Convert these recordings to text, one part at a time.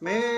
Me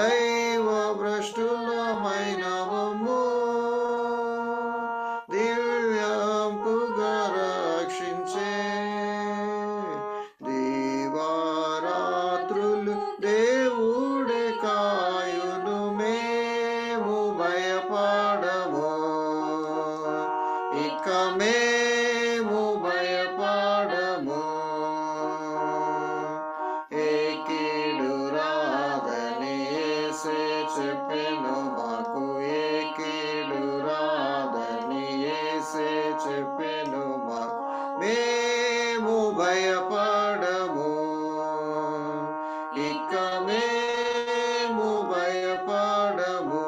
दैव प्रष्टु ఇక మేము భయపడము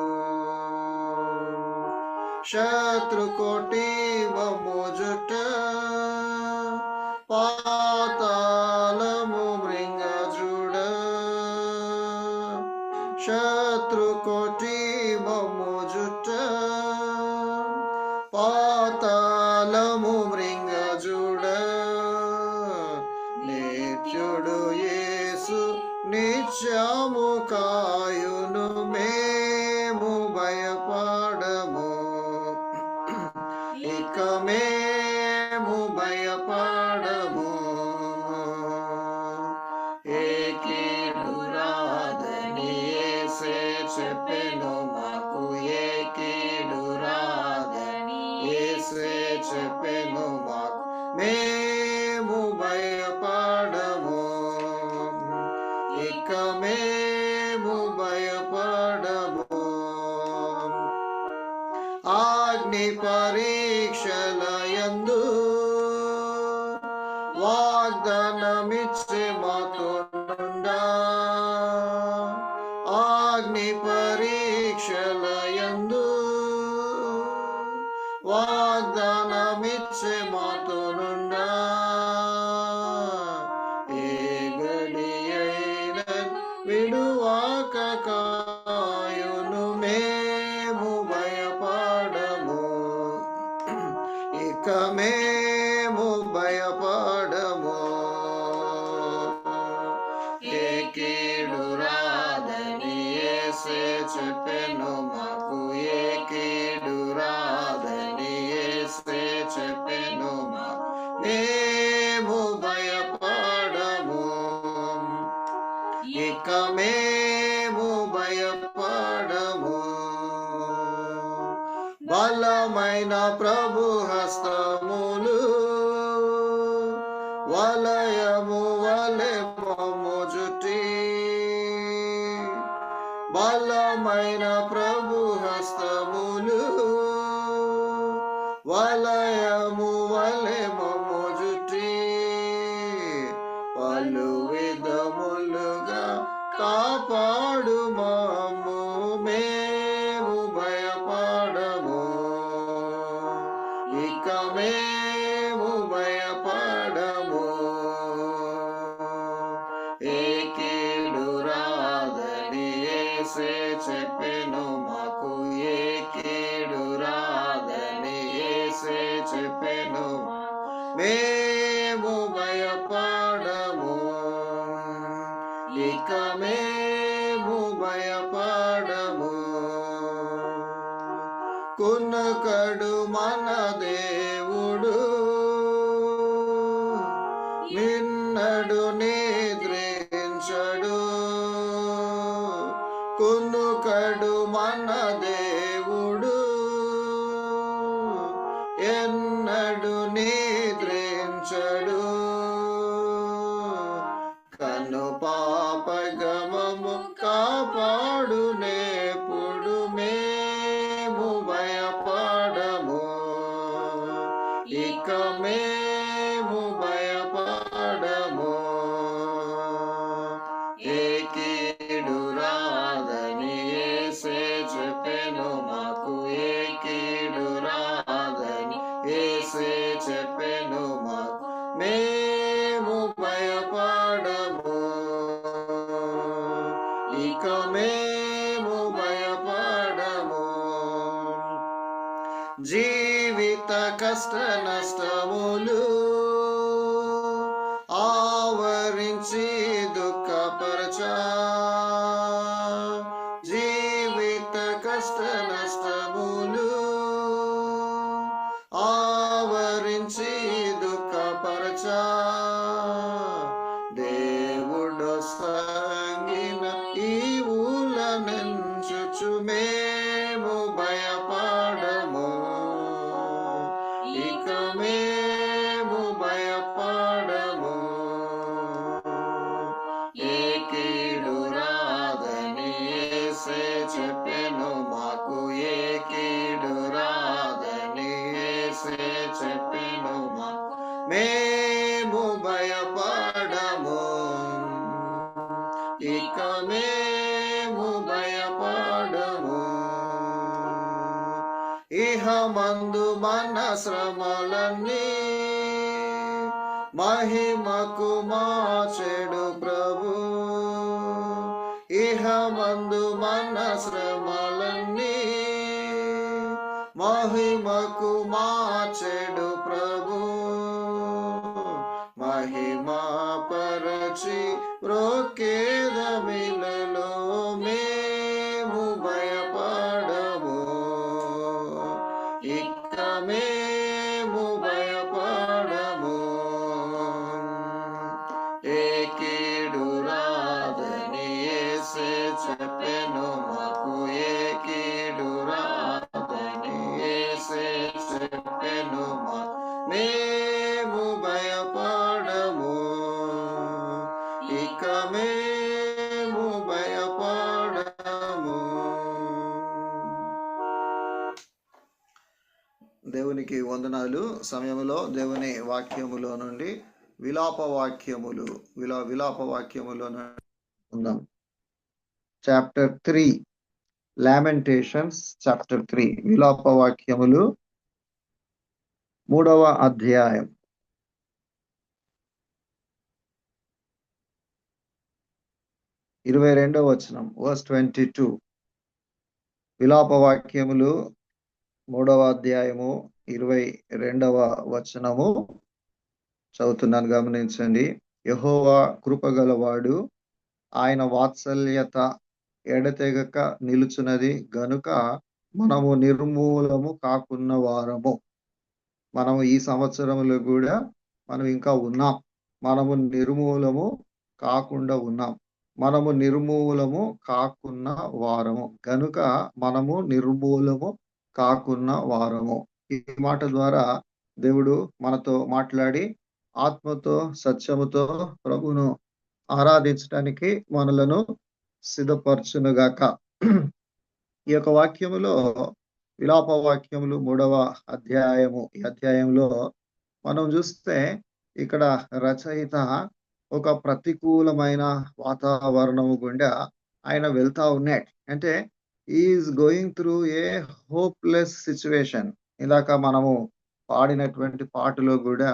శత్రుకోటి వమోజు 是吗 బలమైన ప్రభు హస్తం చెప్పెను మాకు. ఏ కీడు రాదని ఏసే చెప్పెను మేము భయపడ Oh. understand. Uh, మేము భయపడము. ఇక మేము భయపడము. ఇహ మందు మన శ్రమలన్నీ మహిమకు మార్చెడు ప్రభు. ఇహ మందు మన శ్రమలన్నీ మహిమకు మార్చెడు పరచి రోకేదమిలలో మేము భయపడము. ఇక మే సమయంలో దేవుని వాక్యములో నుండి విలాప వాక్యములు విలా విలాప వాక్యములో ఉందాం chapter three Lamentations chapter three విలాప వాక్యములు మూడవ అధ్యాయం. ఇరవై రెండవ వచనం వర్స్ ట్వంటీ టూ విలాప వాక్యములు మూడవ అధ్యాయము ఇరవై రెండవ వచనము చదువుతున్నాను గమనించండి. యహోవా కృపగలవాడు ఆయన వాత్సల్యత ఎడతెగక నిలుచున్నది గనుక మనము నిర్మూలము కాకున్న వారము. మనము ఈ సంవత్సరంలో కూడా మనం ఇంకా ఉన్నాం. మనము నిర్మూలము కాకుండా ఉన్నాం. మనము నిర్మూలము కాకున్న వారము. గనుక మనము నిర్మూలము కాకున్న వారము. ఈ మాట ద్వారా దేవుడు మనతో మాట్లాడి ఆత్మతో సత్యముతో ప్రభును ఆరాధించడానికి మనలను సిద్ధపరచునుగాక. ఈ యొక్క వాక్యములో విలాప వాక్యములు మూడవ అధ్యాయము. ఈ అధ్యాయంలో మనం చూస్తే ఇక్కడ రచయిత ఒక ప్రతికూలమైన వాతావరణము గుండా ఆయన వెళ్తా ఉన్నాడు. అంటే is going through a hopeless situation ఇందాక మనము పాడినటువంటి పాటలో కూడా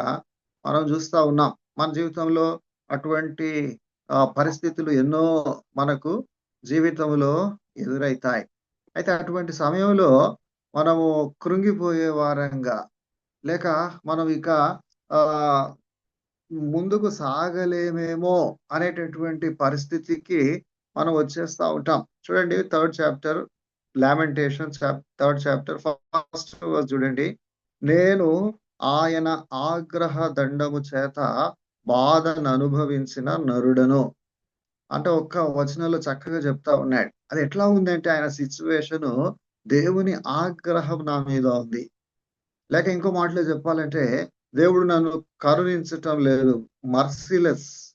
మనం చూస్తా ఉన్నాం. మన జీవితంలో అటువంటి పరిస్థితులు ఎన్నో మనకు జీవితంలో ఎదురవుతాయి అయితే అటువంటి సమయంలో మనము కృంగిపోయే వారంగా లేక మనం ఇక ఆ ముందుకు సాగలేమేమో అనేటటువంటి పరిస్థితికి మనం వచ్చేస్తా ఉంటాం. చూడండి third chapter lamentation third chapter first చూడండి. నేను ఆయన ఆగ్రహ దండము చేత బాధను అనుభవించిన నరుడను. అంటే ఒక్క వచనంలో చక్కగా చెప్తా ఉన్నాడు. అది ఎట్లా ఉందంటే ఆయన సిచ్యువేషన్ దేవుని ఆగ్రహం నా మీద ఉంది. లేక ఇంకో మాటలో చెప్పాలంటే దేవుడు నన్ను కరుణించటం లేదు. మర్సిలెస్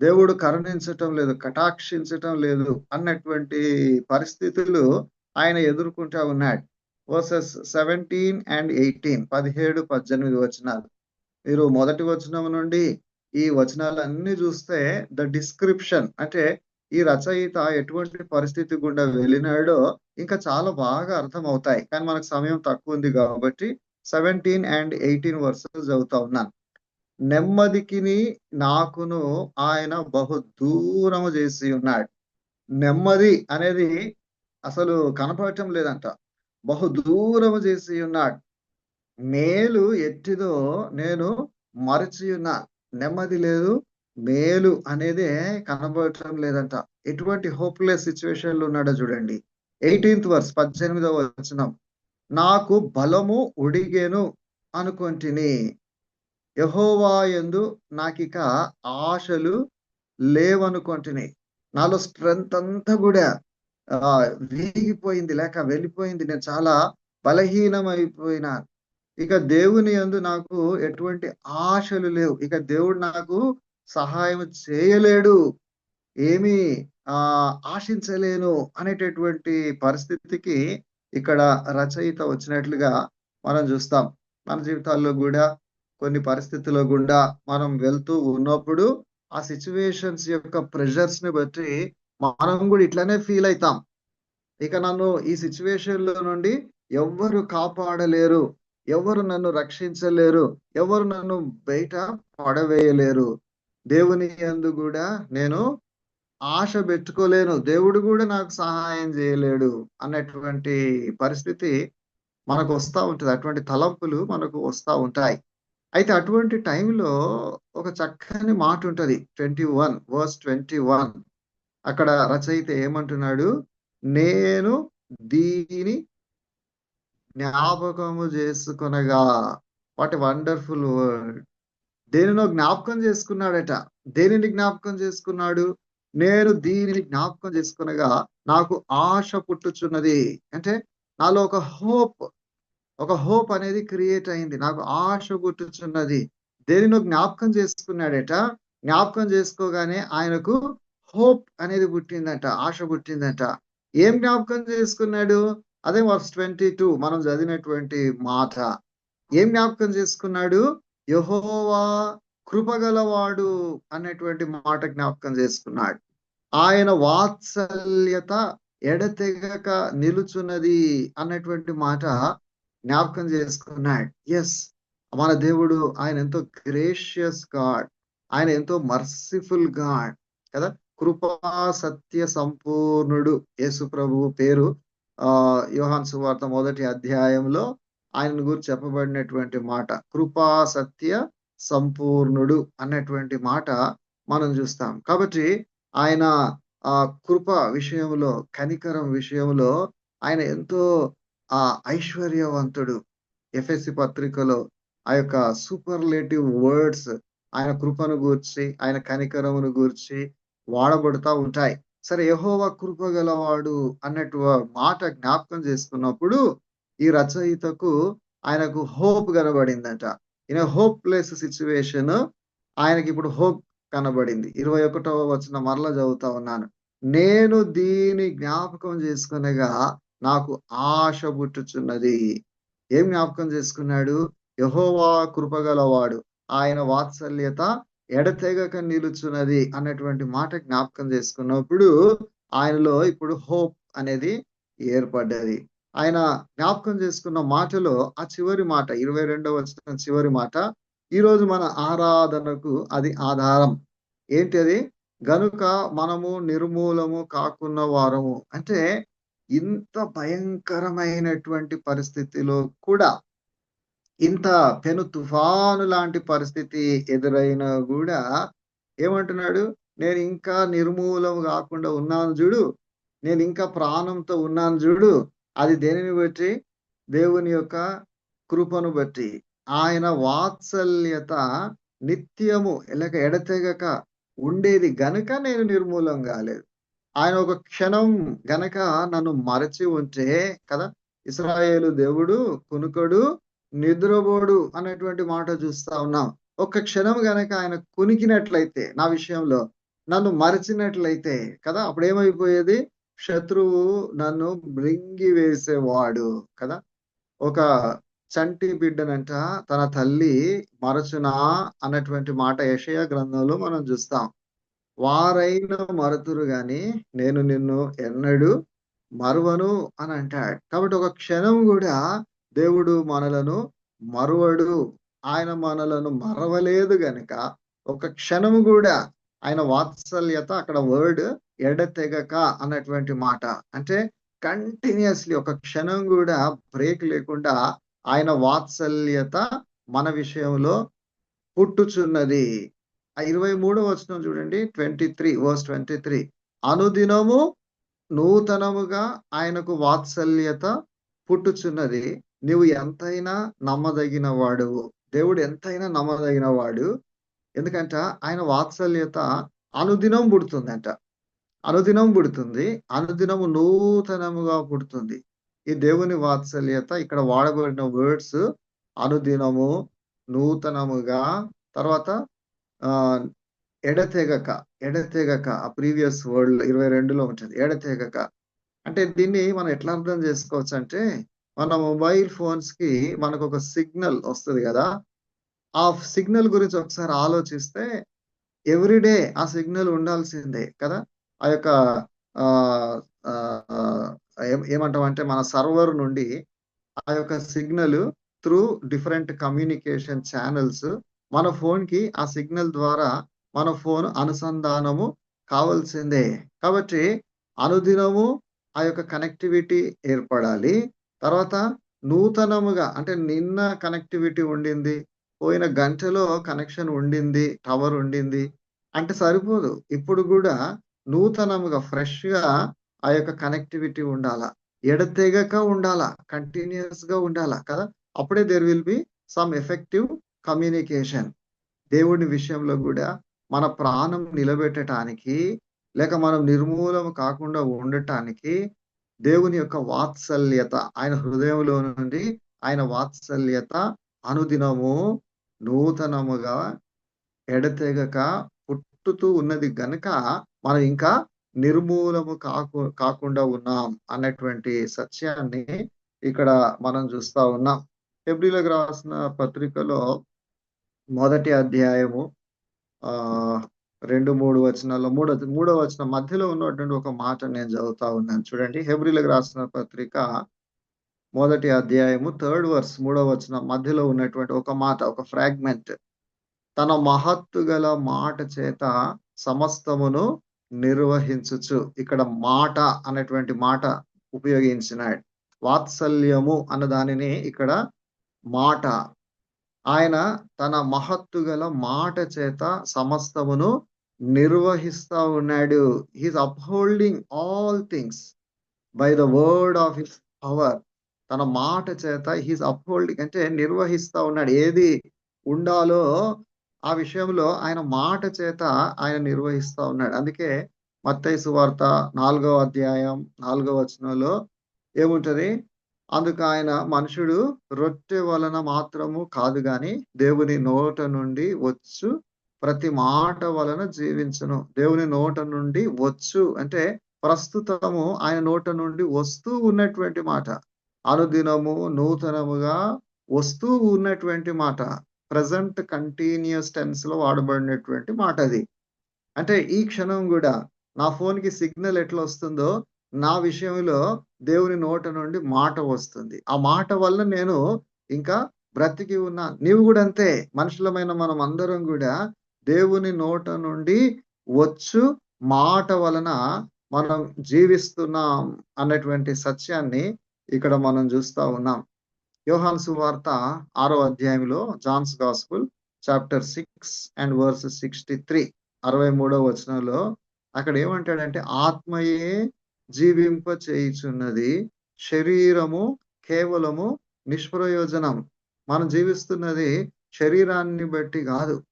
దేవుడు కరుణించటం లేదు కటాక్షించటం లేదు అన్నటువంటి పరిస్థితులు ఆయన ఎదుర్కొంటా ఉన్నాడు. వర్సెస్ సెవెంటీన్ అండ్ ఎయిటీన్ పదిహేడు పద్దెనిమిది వచనాలు. మీరు మొదటి వచనం నుండి ఈ వచనాలన్నీ చూస్తే ద డిస్క్రిప్షన్ అంటే ఈ రచయిత ఎటువంటి పరిస్థితి గుండా వెళ్ళినాడో ఇంకా చాలా బాగా అర్థం అవుతాయి కానీ మనకు సమయం తక్కువ ఉంది కాబట్టి సెవెంటీన్ అండ్ ఎయిటీన్ వర్సెస్ చదువుతా ఉన్నాను. నెమ్మదికిని నాకును ఆయన బహు దూరము చేసి ఉన్నాడు. నెమ్మది అనేది అసలు కనపడటం లేదంట. బహు దూరము చేసి ఉన్నాడు. మేలు ఎట్టిదో నేను మరచి ఉన్నా. నెమ్మది లేదు మేలు అనేదే కనబడటం లేదంట. ఎటువంటి హోప్లెస్ సిచ్యువేషన్లో ఉన్నాడో చూడండి. ఎయిటీన్త్ వర్స్ పద్దెనిమిదవ వచనం. నాకు బలము ఉడిగేను అనుకొంటిని. యహోవా ఎందు నాకిక ఆశలు లేవనుకుంటున్నాయి నాలో స్ట్రెంత్ అంతా కూడా వీగిపోయింది లేక వెళ్ళిపోయింది. నేను చాలా బలహీనమైపోయినా. ఇక దేవుని యందు నాకు ఎటువంటి ఆశలు లేవు. ఇక దేవుడు నాకు సహాయం చేయలేడు. ఏమీ ఆ ఆశించలేను అనేటటువంటి పరిస్థితికి ఇక్కడ రచయిత వచ్చినట్లుగా మనం చూస్తాం. మన జీవితాల్లో కూడా కొన్ని పరిస్థితుల గుండా మనం వెళ్తూ ఉన్నప్పుడు ఆ సిచ్యువేషన్స్ యొక్క ప్రెషర్స్ని బట్టి మనం కూడా ఇట్లానే ఫీల్ అవుతాం ఇక నన్ను ఈ సిచ్యువేషన్లో నుండి ఎవ్వరు కాపాడలేరు ఎవరు నన్ను రక్షించలేరు ఎవరు నన్ను బయట పడవేయలేరు. దేవుని యందు కూడా నేను ఆశ పెట్టుకోలేను. దేవుడు కూడా నాకు సహాయం చేయలేడు అన్నటువంటి పరిస్థితి మనకు వస్తూ ఉంటుంది. అటువంటి తలంపులు మనకు వస్తూ ఉంటాయి. అయితే అటువంటి టైంలో ఒక చక్కని మాట ఉంటుంది. Twenty one verse twenty one. అక్కడ రచయిత ఏమంటున్నాడు? నేను దీని జ్ఞాపకము చేసుకొనగా వాట్ వండర్ఫుల్ వర్డ్ దేనినో జ్ఞాపకం చేసుకున్నాడట. దేనిని జ్ఞాపకం చేసుకున్నాడు? నేను దీనిని జ్ఞాపకం చేసుకునగా నాకు ఆశ పుట్టుచున్నది. అంటే నాలో ఒక హోప్ ఒక హోప్ అనేది క్రియేట్ అయింది. నాకు ఆశ గుర్తున్నది దేనినో జ్ఞాపకం చేసుకున్నాడట. జ్ఞాపకం చేసుకోగానే ఆయనకు హోప్ అనేది పుట్టిందంట ఆశ పుట్టిందంట. ఏం జ్ఞాపకం చేసుకున్నాడు? అదే వర్స్ ట్వంటీ టూ మనం చదివినటువంటి మాట ఏం జ్ఞాపకం చేసుకున్నాడు? యహోవా కృపగలవాడు అనేటువంటి మాట జ్ఞాపకం చేసుకున్నాడు. ఆయన వాత్సల్యత ఎడతెగక నిలుచున్నది అన్నటువంటి మాట జ్ఞాపకం చేసుకున్నాడు. ఎస్ మన దేవుడు ఆయన ఎంతో గ్రేషియస్ గాడ్ ఆయన ఎంతో మర్సిఫుల్ గాడ్ కదా? కృపా సత్య సంపూర్ణుడు. యేసు ప్రభు పేరు ఆ యోహాన్ సువార్త మొదటి అధ్యాయంలో ఆయన గురించి చెప్పబడినటువంటి మాట. కృపా సత్య సంపూర్ణుడు అన్నటువంటి మాట మనం చూస్తాం. కాబట్టి ఆయన ఆ కృప విషయంలో కనికరం విషయంలో ఆయన ఎంతో ఆ ఐశ్వర్యవంతుడు ఎఫ్ఎస్సి పత్రికలో ఆ యొక్క సూపర్లేటివ్ వర్డ్స్ ఆయన కృపను గూర్చి ఆయన కనికరమును గూర్చి వాడబడుతూ ఉంటాయి. సరే యహోవ కృప గలవాడు అన్నట్టు మాట జ్ఞాపకం చేసుకున్నప్పుడు ఈ రచయితకు ఆయనకు హోప్ కనబడిందట. ఈయన హోప్లెస్ సిచ్యువేషన్ ఆయనకి ఇప్పుడు హోప్ కనబడింది. ఇరవై ఒకటవ వచ్చిన మరల చదువుతా ఉన్నాను. నేను దీని జ్ఞాపకం చేసుకునేగా నాకు ఆశ పుట్టుచున్నది. ఏం జ్ఞాపకం చేసుకున్నాడు? యహోవా కృపగలవాడు. ఆయన వాత్సల్యత ఎడతెగక నిలుచున్నది అన్నటువంటి మాట జ్ఞాపకం చేసుకున్నప్పుడు ఆయనలో ఇప్పుడు హోప్ అనేది ఏర్పడ్డది. ఆయన జ్ఞాపకం చేసుకున్న మాటలో ఆ చివరి మాట ఇరవై రెండవ వచ్చిన చివరి మాట ఈరోజు మన ఆరాధనకు అది ఆధారం. ఏంటి అది? గనుక మనము నిర్మూలము కాకున్న వారము. అంటే ఇంత భయంకరమైనటువంటి పరిస్థితిలో కూడా ఇంత పెను తుఫాను లాంటి పరిస్థితి ఎదురైనా కూడా ఏమంటున్నాడు నేను ఇంకా నిర్మూలం కాకుండా ఉన్నాను చూడు నేను ఇంకా ప్రాణంతో ఉన్నాను చూడు అది దేనిని బట్టి? దేవుని యొక్క కృపను బట్టి. ఆయన వాత్సల్యత నిత్యము లేక ఎడతెగక ఉండేది గనుక నేను నిర్మూలం కాలేదు. ఆయన ఒక క్షణం గనక నన్ను మరచి ఉంటే కదా ఇస్రాయేలు దేవుడు కునుకడు నిద్రబోడు అనేటువంటి మాట చూస్తా ఉన్నాం. ఒక్క క్షణం గనక ఆయన కునికినట్లయితే నా విషయంలో నన్ను మరచినట్లయితే కదా అప్పుడు ఏమైపోయేది శత్రువు నన్ను మృంగి వేసేవాడు కదా. ఒక చంటి బిడ్డనంట తన తల్లి మరచునా? అన్నటువంటి మాట యషయ గ్రంథంలో మనం చూస్తాం. వారైన మరుతురు గాని నేను నిన్ను ఎన్నడు మరువను అని అంటాడు. కాబట్టి ఒక క్షణం కూడా దేవుడు మనలను మరువడు. ఆయన మనలను మరవలేదు గనక ఒక క్షణం కూడా ఆయన వాత్సల్యత అక్కడ వర్డ్ ఎడతెగక అన్నటువంటి మాట. అంటే కంటిన్యూస్లీ ఒక క్షణం కూడా బ్రేక్ లేకుండా ఆయన వాత్సల్యత మన విషయంలో పుట్టుచున్నది. ఇరవై మూడో వచనం చూడండి twenty three verse twenty three. అనుదినము నూతనముగా ఆయనకు వాత్సల్యత పుట్టుచున్నది. నీవు ఎంతైనా నమ్మదగిన వాడు దేవుడు ఎంతైనా నమ్మదగిన వాడు ఎందుకంట? ఆయన వాత్సల్యత అనుదినం పుడుతుందంట. అనుదినం పుడుతుంది. అనుదినము నూతనముగా పుడుతుంది. ఈ దేవుని వాత్సల్యత ఇక్కడ వాడబడిన వర్డ్స్ అనుదినము నూతనముగా తర్వాత ఎడతెగక ఎడతెగక. ఆ ప్రీవియస్ వర్డ్ ఇరవై రెండులో ఉంటుంది. ఎడతెగక. అంటే దీన్ని మనం ఎట్లా అర్థం చేసుకోవచ్చు అంటే మన మొబైల్ ఫోన్స్కి మనకు ఒక సిగ్నల్ వస్తుంది కదా. ఆ సిగ్నల్ గురించి ఒకసారి ఆలోచిస్తే ఎవ్రీడే ఆ సిగ్నల్ ఉండాల్సిందే కదా. ఆ యొక్క ఏమంటామంటే అంటే మన సర్వర్ నుండి ఆ యొక్క signal through different communication channels మన ఫోన్కి ఆ సిగ్నల్ ద్వారా మన ఫోన్ అనుసంధానము కావాల్సిందే. కాబట్టి అనుదినము ఆ యొక్క కనెక్టివిటీ ఏర్పడాలి. తర్వాత నూతనముగా అంటే నిన్న కనెక్టివిటీ ఉండింది పోయిన గంటలో కనెక్షన్ ఉండింది టవర్ ఉండింది అంటే సరిపోదు. ఇప్పుడు కూడా నూతనముగా ఫ్రెష్గా ఆ యొక్క కనెక్టివిటీ ఉండాలా? ఎడతెగక ఉండాలా? కంటిన్యూస్గా ఉండాలా? కదా? అప్పుడే there will be some effective communication దేవుడి విషయంలో కూడా మన ప్రాణం నిలబెట్టడానికి లేక మనం నిర్మూలం కాకుండా ఉండటానికి దేవుని యొక్క వాత్సల్యత ఆయన హృదయంలో నుండి ఆయన వాత్సల్యత అనుదినము నూతనముగా ఎడతెగక పుట్టుతూ ఉన్నది గనుక మనం ఇంకా నిర్మూలము కాకు కాకుండా ఉన్నాం అన్నటువంటి సత్యాన్ని ఇక్కడ మనం చూస్తా ఉన్నాం. ఫిబ్రిలకు రాసిన పత్రికలో మొదటి అధ్యాయము ఆ రెండు మూడు వచనాల్లో మూడో మూడో వచనం మధ్యలో ఉన్నటువంటి ఒక మాట నేను చదువుతా ఉన్నాను. చూడండి హెబ్రిలకు రాసిన పత్రిక మొదటి అధ్యాయము థర్డ్ వర్స్ మూడో వచనం మధ్యలో ఉన్నటువంటి ఒక మాట ఒక ఫ్రాగ్మెంట్. తన మహత్తు గల మాట చేత సమస్తమును నిర్వహించుచు. ఇక్కడ మాట అనేటువంటి మాట ఉపయోగించినాడు వాత్సల్యము అన్న దానిని ఇక్కడ మాట ఆయన తన మహత్తు గల మాట చేత సమస్తమును నిర్వహిస్తా ఉన్నాడు. He's upholding all things by the word of his power తన మాట చేత హీస్ అప్హోల్డింగ్ అంటే నిర్వహిస్తా ఉన్నాడు. ఏది ఉండాలో ఆ విషయంలో ఆయన మాట చేత ఆయన నిర్వహిస్తా ఉన్నాడు. అందుకే మత్తైసు వార్త నాలుగవ అధ్యాయం నాలుగవ వచనంలో ఏముంటది? అందుకు ఆయన మనుషుడు రొట్టె వలన మాత్రము కాదు గాని దేవుని నోట నుండి వచ్చు. ప్రతి మాట వలన జీవించను. దేవుని నోట నుండి వచ్చు అంటే ప్రస్తుతము ఆయన నోట నుండి వస్తూ ఉన్నటువంటి మాట. అనుదినము నూతనముగా వస్తూ ఉన్నటువంటి మాట. ప్రజెంట్ కంటిన్యూస్ టెన్స్లో వాడబడినటువంటి మాట అది. అంటే ఈ క్షణం కూడా నా ఫోన్కి సిగ్నల్ ఎట్లా వస్తుందో నా విషయంలో దేవుని నోట నుండి మాట వస్తుంది. ఆ మాట వల్ల నేను ఇంకా బ్రతికి ఉన్నా నీవు కూడా అంతే. మనుషులమైన మనం అందరం కూడా దేవుని నోట నుండి వచ్చు. మాట వలన మనం జీవిస్తున్నాం అన్నటువంటి సత్యాన్ని ఇక్కడ మనం చూస్తా ఉన్నాం. యోహాన్ సువార్త ఆరో అధ్యాయంలో John's gospel chapter six and verse sixty three అరవై మూడో వచనంలో అక్కడ ఏమంటాడంటే ఆత్మయే జీవింప చేయుచున్నది శరీరము కేవలము నిష్ప్రయోజనం. మనం జీవిస్తున్నది శరీరాన్ని బట్టి కాదు.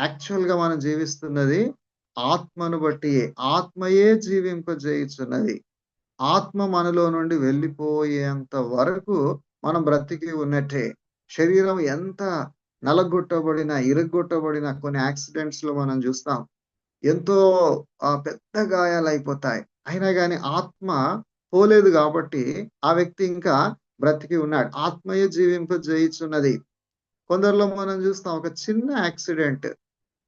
యాక్చువల్గా మనం జీవిస్తున్నది ఆత్మను బట్టి ఆత్మయే జీవింపజేయుచున్నది ఆత్మ మనలో నుండి వెళ్ళిపోయేంత వరకు మనం బ్రతికి ఉన్నట్టే. శరీరం ఎంత నలగొట్టబడిన ఇరగొట్టబడిన కొన్ని యాక్సిడెంట్స్లో మనం చూస్తాం. ఎంతో పెద్ద గాయాలు అయిపోతాయి అయినా కానీ ఆత్మ పోలేదు కాబట్టి ఆ వ్యక్తి ఇంకా బ్రతికి ఉన్నాడు. ఆత్మయే జీవింప జయించున్నది. కొందరిలో మనం చూస్తాం ఒక చిన్న యాక్సిడెంట్.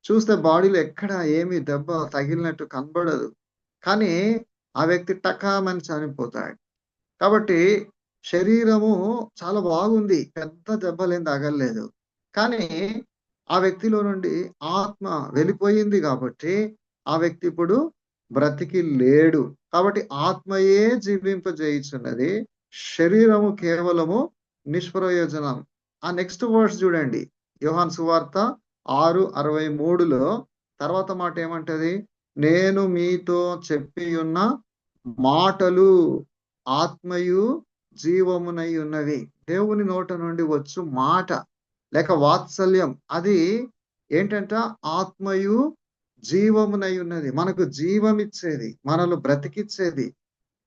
చూస్తే బాడీలో ఎక్కడ ఏమి దెబ్బ తగిలినట్టు కనబడదు. కానీ ఆ వ్యక్తి టకామని చనిపోతాడు. కాబట్టి శరీరము చాలా బాగుంది. పెద్ద దెబ్బలేం తగలలేదు. కానీ ఆ వ్యక్తిలో నుండి ఆత్మ వెళ్ళిపోయింది కాబట్టి ఆ వ్యక్తి ఇప్పుడు బ్రతికి లేడు. కాబట్టి ఆత్మయే జీవింపజేయుచున్నది. శరీరము కేవలము నిష్ప్రయోజనం. ఆ నెక్స్ట్ వర్డ్స్ చూడండి. యోహాన్ సువార్త ఆరు అరవై మూడులో తర్వాత మాట ఏమంటది? నేను మీతో చెప్పి ఉన్న మాటలు ఆత్మయు జీవమునై ఉన్నవి. దేవుని నోట నుండి వచ్చు మాట. లేక వాత్సల్యం. అది ఏంటంట? ఆత్మయు జీవమునై ఉన్నది. మనకు జీవం ఇచ్చేది మనలో బ్రతికిచ్చేది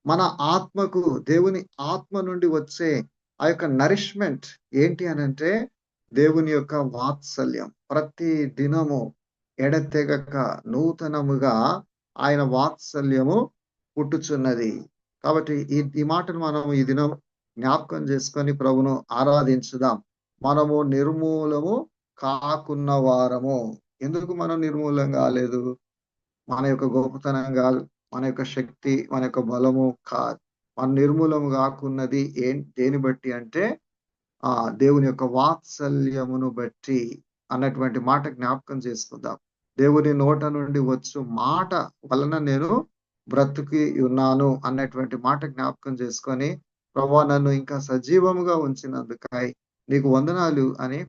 మన ఆత్మకు దేవుని ఆత్మ నుండి వచ్చే ఆ యొక్క నరిష్మెంట్ ఏంటి అనంటే దేవుని యొక్క వాత్సల్యం. ప్రతి దినము ఎడతెగక నూతనముగా ఆయన వాత్సల్యము పుట్టుచున్నది. కాబట్టి ఈ ఈ మాటను మనం ఈ దినం జ్ఞాపకం చేసుకొని ప్రభును ఆరాధించుదాం. మనము నిర్మూలము కాకున్న వారము. ఎందుకు మనం నిర్మూలం కాలేదు? మన యొక్క గొప్పతనం కాదు మన యొక్క శక్తి మన యొక్క బలము కాదు. మన నిర్మూలము కాకున్నది ఏ దేని బట్టి అంటే ఆ దేవుని యొక్క వాత్సల్యమును బట్టి అన్నటువంటి మాట జ్ఞాపకం చేసుకుందాం. దేవుని నోట నుండి వచ్చు మాట వలన నేను బ్రతుకి ఉన్నాను అన్నటువంటి మాట జ్ఞాపకం చేసుకొని ప్రభా నన్ను ఇంకా సజీవముగా ఉంచినందుకై నీకు వందనాలు అని